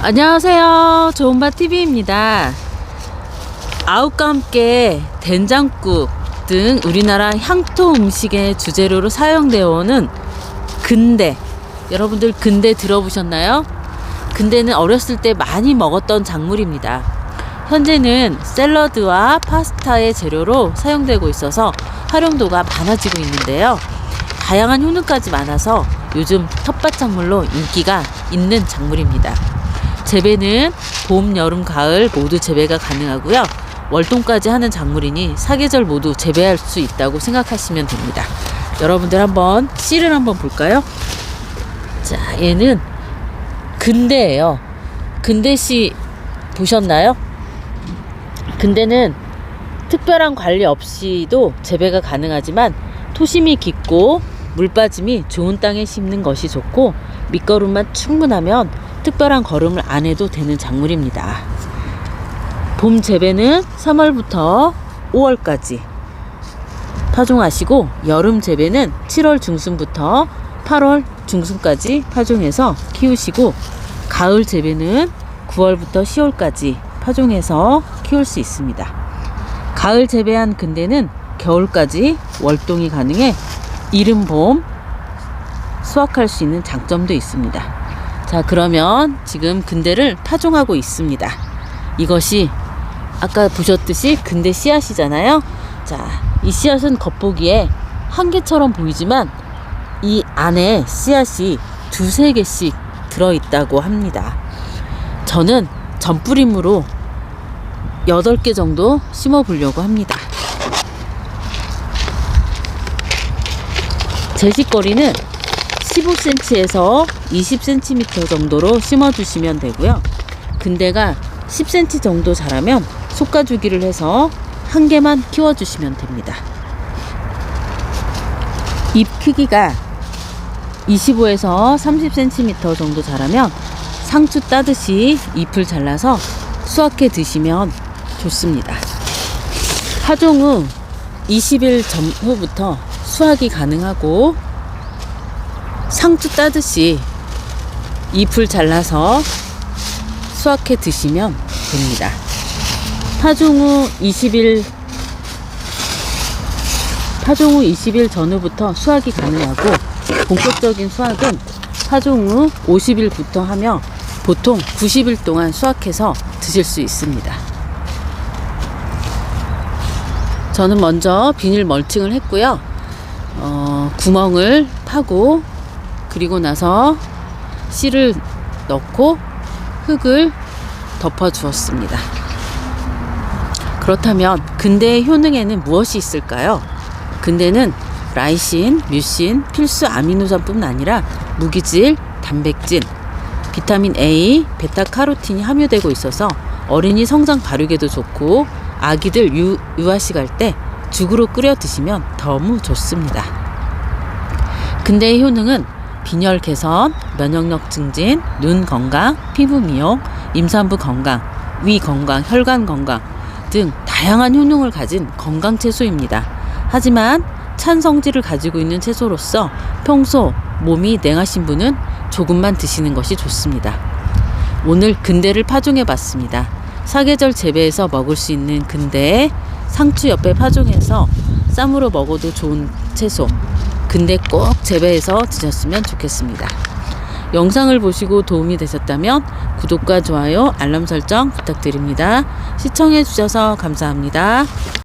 안녕하세요. 좋은바TV입니다. 아욱과 함께 된장국 등 우리나라 향토 음식의 주재료로 사용되어 오는 근대. 여러분들 근대 들어보셨나요? 근대는 어렸을 때 많이 먹었던 작물입니다. 현재는 샐러드와 파스타의 재료로 사용되고 있어서 활용도가 많아지고 있는데요. 다양한 효능까지 많아서 요즘 텃밭 작물로 인기가 있는 작물입니다. 재배는 봄, 여름, 가을 모두 재배가 가능하고요. 월동까지 하는 작물이니 사계절 모두 재배할 수 있다고 생각하시면 됩니다. 여러분들 한번 씨를 한번 볼까요? 자, 얘는 근대예요. 근대 씨 보셨나요? 근대는 특별한 관리 없이도 재배가 가능하지만 토심이 깊고 물 빠짐이 좋은 땅에 심는 것이 좋고 밑거름만 충분하면 특별한 거름을 안 해도 되는 작물입니다. 봄 재배는 3월부터 5월까지 파종하시고 여름 재배는 7월 중순부터 8월 중순까지 파종해서 키우시고 가을 재배는 9월부터 10월까지 파종해서 키울 수 있습니다. 가을 재배한 근대는 겨울까지 월동이 가능해 이른 봄 수확할 수 있는 장점도 있습니다. 자, 그러면 지금 근대를 파종하고 있습니다. 이것이 아까 보셨듯이 근대 씨앗이잖아요. 자, 이 씨앗은 겉보기에 한 개처럼 보이지만 이 안에 씨앗이 두세 개씩 들어있다고 합니다. 저는 전뿌림으로 8개 정도 심어 보려고 합니다. 제식거리는 15cm에서 20cm 정도로 심어주시면 되고요. 근대가 10cm 정도 자라면 솎아주기를 해서 한 개만 키워주시면 됩니다. 잎 크기가 25에서 30cm 정도 자라면 상추 따듯이 잎을 잘라서 수확해 드시면 좋습니다. 파종 후 20일 전후부터 수확이 가능하고 상추 따듯이 잎을 잘라서 수확해 드시면 됩니다. 파종 후 20일 파종 후 20일 전후부터 수확이 가능하고 본격적인 수확은 파종 후 50일부터 하며 보통 90일 동안 수확해서 드실 수 있습니다. 저는 먼저 비닐 멀칭을 했고요. 어, 구멍을 파고 그리고 나서 씨를 넣고 흙을 덮어 주었습니다. 그렇다면 근대의 효능에는 무엇이 있을까요? 근대는 라이신, 뮤신, 필수 아미노산뿐 아니라 무기질, 단백질, 비타민 A, 베타카로틴이 함유되고 있어서 어린이 성장 발육에도 좋고 아기들 유, 유아식 할 때 죽으로 끓여 드시면 너무 좋습니다. 근대의 효능은 빈혈 개선, 면역력 증진, 눈 건강, 피부 미용, 임산부 건강, 위 건강, 혈관 건강 등 다양한 효능을 가진 건강 채소입니다. 하지만 찬 성질을 가지고 있는 채소로서 평소 몸이 냉하신 분은 조금만 드시는 것이 좋습니다. 오늘 근대를 파종해 봤습니다. 사계절 재배해서 먹을 수 있는 근대에 상추 옆에 파종해서 쌈으로 먹어도 좋은 채소. 근대 꼭 재배해서 드셨으면 좋겠습니다. 영상을 보시고 도움이 되셨다면 구독과 좋아요, 알람 설정 부탁드립니다. 시청해 주셔서 감사합니다.